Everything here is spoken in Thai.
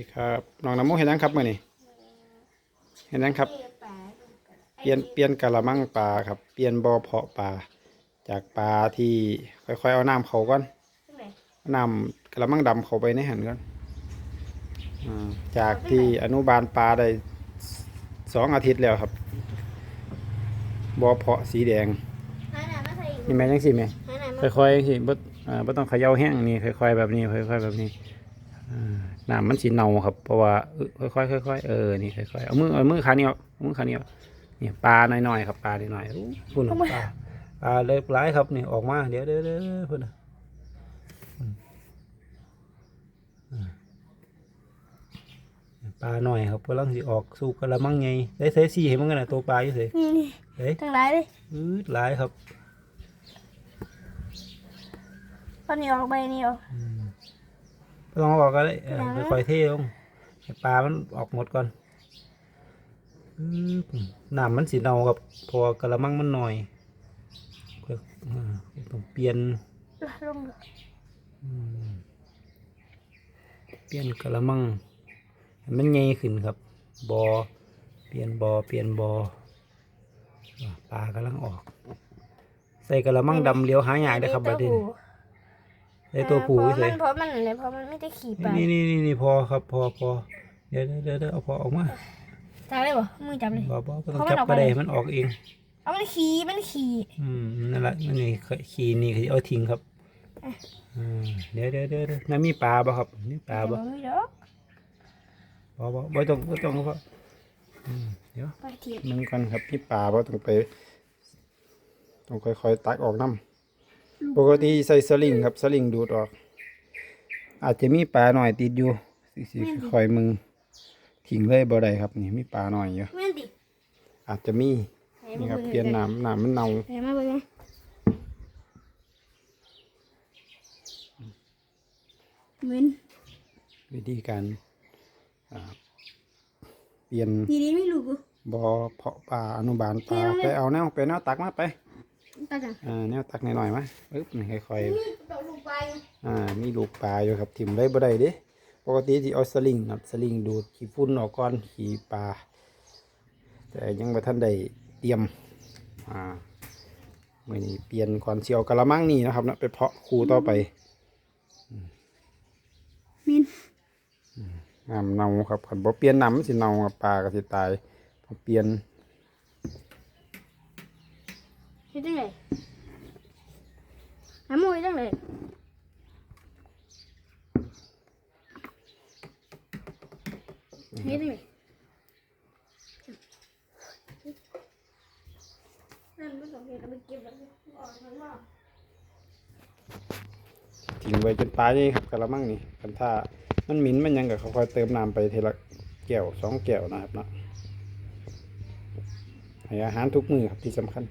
ดีครับน้องน้ำมุกเห็นยังครับมื่อนี้เห็นยังครับ เปลี่ยนเปลี่ยนกะละมังปลาครับ เปลี่ยนบ่อเพาะปลาจากปลาที่ค่อยๆเอาน้ำเขาก่อนเอาน้ำกะละมังดำเขาไปในหันก่อนจากที่อนุบาลปลาได้สองอาทิตย์แล้วครับบ่อเพาะสีแดงนี่แม่ยังสิแม่หมค่อยๆจังสิบ่อ่าบ่ต้องเขย่าแห้งนี่ค่อยๆแบบนี้ค่อยๆแบบนี้ น้ำมันสิเน่าครับ เพราะว่าเออค่อยๆค่อยๆเออนี่ค่อยๆเอามือเอามือขาเหนียวเอามือขาเหนียวนี่ปลาหน่อยๆครับปลาหน่อยๆอู้พุ่นน่ะปลาปลาเล็กหลายครับนี่ออกมาเดี๋ยวเดี๋ยวเดี๋ยวพุ่นน่ะอืมอ่าปลาหน่อยครับกำลังสิออกสู่กระมังไงได้ใส่สีให้มันกันนะตัวปลาอยู่เสยนี่นี่เฮ้ยทั้งหลายเลยอืดหลายครับตอนนี้ออกไปนี่ออก ลองเอาออกก็ได้เออยังค่อยๆเทลงให้ปลามันออกหมดก่อนอื้อน้ำมันสีเนาครับเพอกระมังมันหน่อยก็อ่าต้องเปลี่ยน ลงเลยอืมเปลี่ยนกระมังให้มันใหญ่ขึ้นครับบอเปลี่ยนบอเปลี่ยนบออ่าปลากำลังออก ใส่กระมังดำเลี้ยวหายากได้อครับบัดนี้ ใส่ตัวผูเฉยเพราะมันอะไรเพราะมันไม่ได้ขี่ไปนี่นี่นี่นี่พอครับพอพอเดี๋ยวเดี๋ยวเดี๋ยวเดี๋ยวเอาพอออกมาจับเลยบ่มือจับเลยบอบอต้องเพราะมันจับออกกระไปไดเลยมันออกเองเอามันขี่มันขี่อืมนั่นแหละนั่นนี่ขีนี่คือเอาทิ้งครับอ่าเดี๋ยวเดี๋ยวเดี๋ยวเดี๋ยวนั่นมีปลาบ่ครับมีปลาบ่ไม่เด้อบ่บ่บ่ต้องบ่ต้องครับอืมเดี๋ยวไปเทียบนึงกันครับมีปลาบ่ต้องไปต้องค่อยๆตักออกน้ำ ปกติใส่สลิงครับสลิงดูดออก อาจจะมีปลาหน่อยติดอยู่สิสิค่อยมึงทิ้งเลยบ่ได้ครับ นี่มีปลาหน่อยอยู่แม่นดิอาจจะมีนี่ครับเปลี่ยนน้ำน้ำมันเน่าเห็นมาเบิ่งไงเว้นวิธีการอ่าเปลี่ยนดีดีไม่รู้กูบอเพาะปลาอนุบาลปลาเที่ยวเลยไปเอาแนวไปแนวตักมาไป ตาจังอ่าแนวตักหน่อยๆมาปึ๊บนี่ค่อยมีตกลงไปๆอ่ามีลูกปลาอยู่ครับถิ่มได้บ่ได้เด้ปกติที่เอาสลิงครับสลิงดูดขี้ฝุ่นออกก่อนขี้ปลาแต่ยังบ่ทันได้เตรียมอ่ามื่อนี้เปลี่ยนก่อนเสียวกะละมังนี่นะครับนะไปเพาะคูต่อไปมินน้ำเน่าครับคันบ่เปลี่ยนน้ำมันสิเน่าครับปลาก็สิตายต้องเปลี่ยน เฮ็ดจังไดน้ำมูกจังไดเฮ็ดจังไดนั่นบ่ต้องเฮ็ดเอาไปเก็บแล้วออกข้างนอกทิ้งไว้จนปลานี่ครับกะละมังนี่กันถ้ามันหมิ่นมันหยังก็ค่อยๆเติมน้ำไปทีละแก้วสองแก้วนะครับเนาะให้อาหารทุกมื้อครับที่สำคัญ